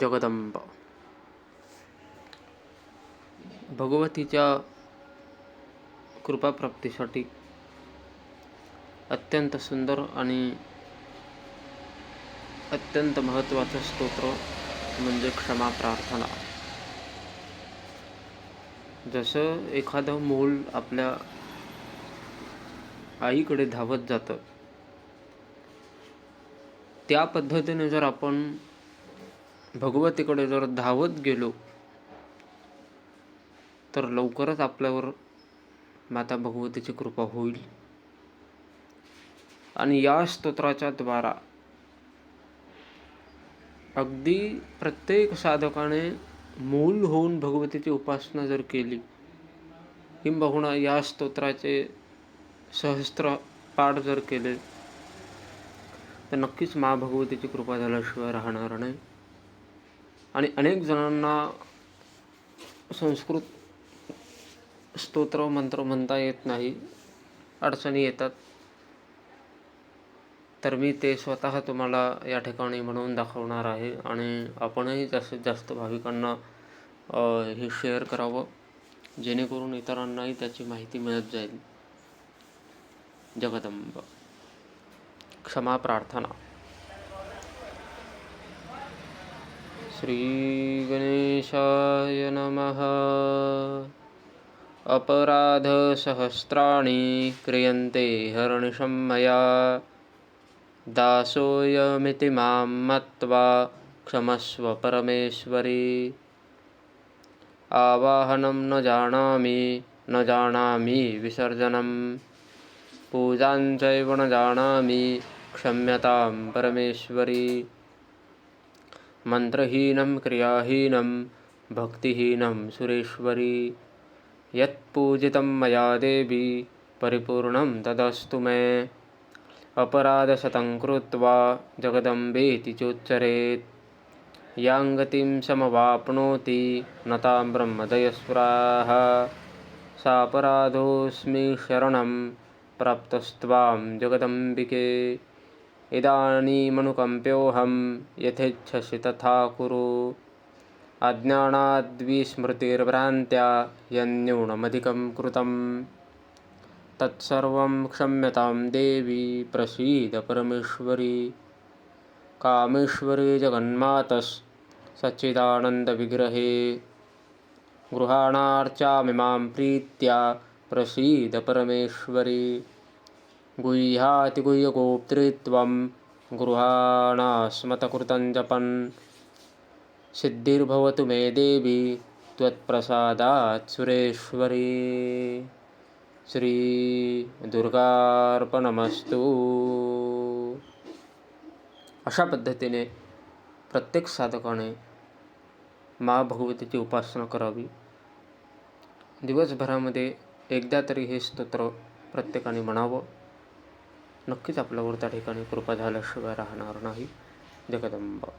जगदंब। भगवतीच्या कृपाप्राप्तीसाठी अत्यंत सुंदर आणि अत्यंत महत्त्वाचं स्तोत्र म्हणजे क्षमा प्रार्थना. जसं एखादं मूल आपल्या आईकडे धावत जातं त्या पद्धतीने जर आपण भगवतीकडे जर धावत गेलो तर लवकरच आपल्यावर माता भगवतीची कृपा होईल. आणि या स्तोत्राच्या द्वारा अगदी प्रत्येक साधकाने मूल होऊन भगवतीची उपासना जर केली किंबहुना या स्तोत्राचे सहस्त्र पाठ जर केले तर नक्कीच महाभगवतीची कृपा झाल्याशिवाय राहणार नाही. आणि अनेक जणांना संस्कृत स्तोत्र मंत्र म्हणता येत नाही. अडचणी येतात. तर मी ते स्वतः तुम्हाला या ठिकाणी म्हणून दाखवणार आहे आणि आपणही जास्तीत जास्त भाविकांना हे शेअर करावं. जेणेकरून इतरांनाही त्याची माहिती मिळत जाईल. जगदंब. क्षमा प्रार्थना. श्रीगणेशाय नमः। अपराधसहस्राणि क्रियन्ते हर्निशं मया दासोऽयमिति मां मत्वा क्षमस्व परमेश्वरी। आवाहनं न जानामि न जानामि विसर्जनं। पूजां चैव न जानामि क्षम्यतां परमेश्वरी मन्त्रहीनं क्रियाहीनं भक्तिहीनं सुरेश्वरी। यत्पूजितं मया देवी परिपूर्णं तदस्तु मे। अपराधशतं कृत्वा जगदम्बेति चोच्चरेत्। यां गतिं समवाप्नोति न तां ब्रह्मदयस्पुराः सापराधोऽस्मि शरणं प्राप्तस्त्वां जगदम्बिके इदानीमनुकम्प्योऽहं यथेच्छसि तथा कुरु। अज्ञानाद्विस्मृतिर्भ्रान्त्या यन्न्यूनमधिकं कृतं तत्सर्वं क्षम्यतां देवी प्रसीद परमेश्वरी। कामेश्वरी जगन्मातस्सच्चिदानन्दविग्रहे गृहाणार्चामिमां प्रीत्या प्रसीद परमेश्वरी। गुह्यातिगुह्यगोप्त्री त्वं गृहाणास्मतकृतं जपन्। सिद्धिर्भवतु मे देवी त्वत्प्रसादात् सुरेश्वरी श्री दुर्गार्पणमस्तु अशा पद्धतीने प्रत्येक साधकाने मा भगवतीची उपासना करावी. दिवसभरामध्ये एकदा तरी हे स्तोत्र प्रत्येकाने म्हणावं. नक्कीच आपल्यावर त्या ठिकाणी कृपा झाल्याशिवाय राहणार नाही. जगदंबा.